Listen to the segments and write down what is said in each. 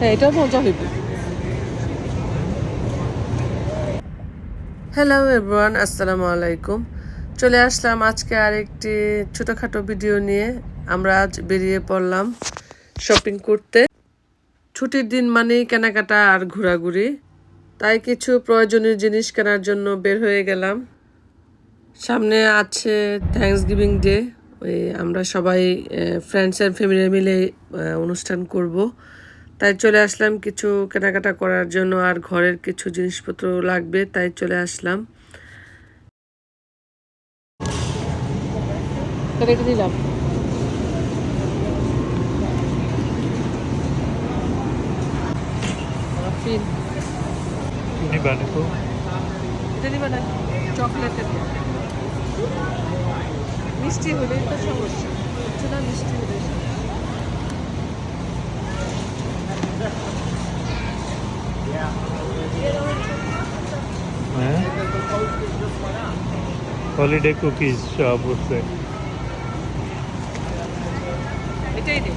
হ্যাঁ hello everyone আসসালামু আলাইকুম। চলে আসলাম আজকে আরেকটি ছোটোখাটো ভিডিও নিয়ে। আমরা আজ বেরিয়ে পড়লাম শপিং করতে। ছুটির দিন মানেই কেনাকাটা আর ঘোরাঘুরি। তাই কিছু প্রয়োজনীয় জিনিস কেনার জন্য বের হয়ে গেলাম। সামনে আছে থ্যাংকস গিভিং ডে ওই আমরা সবাই ফ্রেন্ডস অ্যান্ড ফ্যামিলি মিলে অনুষ্ঠান করব। তাই চলে আসলাম কিছু কেনাকাটা করার জন্য আর ঘরের কিছু জিনিসপত্র লাগবে তাই চলে আসলাম। এটা দিলাম। Ini এটা নিবা না চকলেটের। মিষ্টি হলে তো সমস্যা। হচ্ছে না মিষ্টি হলে cookies shop বসছে এটাই দে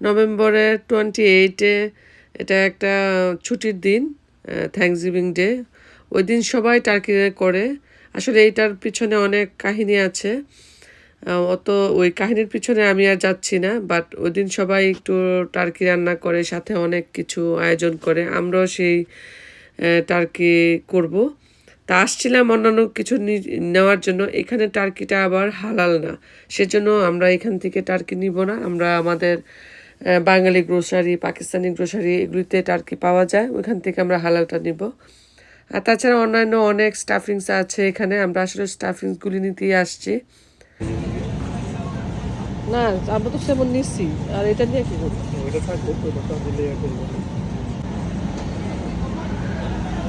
নভেম্বরের টোয়েন্টি এইটে এটা একটা ছুটির দিন। থ্যাংকস গিভিং ডে ওই দিন সবাই টার্কি করে। আসলে এইটার পিছনে অনেক কাহিনী আছে। অত ওই কাহিনীর পিছনে আমি আর যাচ্ছি না বাট ওই দিন সবাই একটু টার্কি রান্না করে, সাথে অনেক কিছু আয়োজন করে। আমরাও সেই টার্কি করব। তা আসছিলাম অন্যান্য কিছু নেওয়ার জন্য। এখানে টার্কিটা আবার হালাল না। সেজন্য আমরা এখান থেকে টার্কি নিব না। আমরা আমাদের বাঙালি গ্রোসারি পাকিস্তানি গ্রোসারি এগুলিতে টার্কি পাওয়া যায়। ওইখান থেকে আমরা হালালটা নিব। আর তাছাড়া অন্যান্য অনেক স্টাফিংস আছে এখানে। আমরা আসলে স্টাফিংসগুলি নিতেই আসছি। না আমরা তো সেমন নিচ্ছি আর এটা নিয়ে কি করব থাকবে তো ওটা দিলে ইয়ে করব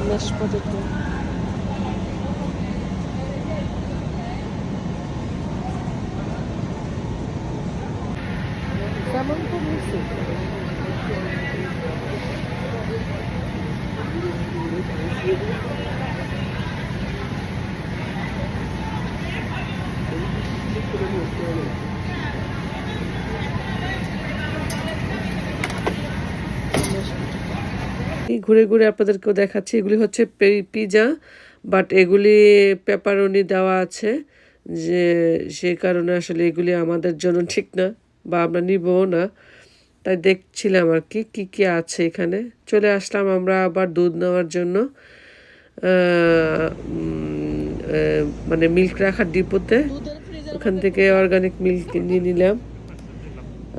ম্যাশ পটেটো কেমন তো নিচ্ছি এই ঘুরে ঘুরে আপনাদেরকেও দেখাচ্ছি, এগুলি হচ্ছে পিজা বাট এগুলি পেপারনি দেওয়া আছে, যে সেই কারণে আসলে এগুলি আমাদের জন্য ঠিক না, বা আমরা নিবও না। তাই দেখছিলাম আর কি, কী কী আছে এখানে। চলে আসলাম আমরা আবার দুধ নেওয়ার জন্য। মানে মিল্ক রাখার ডিপোতে। ওখান থেকে অর্গানিক মিল্ক নিয়ে নিলাম।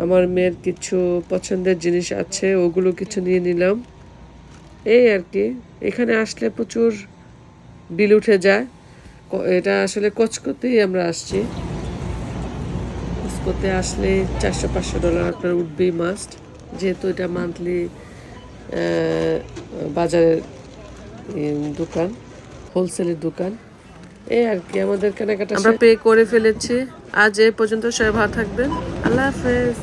আমার মেয়ের কিছু পছন্দের জিনিস আছে, ওগুলো কিছু নিয়ে নিলাম। এই আর কি, এখানে আসলে প্রচুর বিল উঠে যায়। এটা আসলে কোচকোতেই আমরা আসছি। কোচকোতে আসলে চারশো পাঁচশো ডলার আপনার উঠবেই মাস্ট যেহেতু এটা মান্থলি বাজারের দোকান হোলসেলের দোকান। এই আর কি আমাদের কেনাকাটা আমরা পে করে ফেলেছি। আজ এ পর্যন্ত সবাই ভালো থাকবেন। আল্লাহ হাফেজ।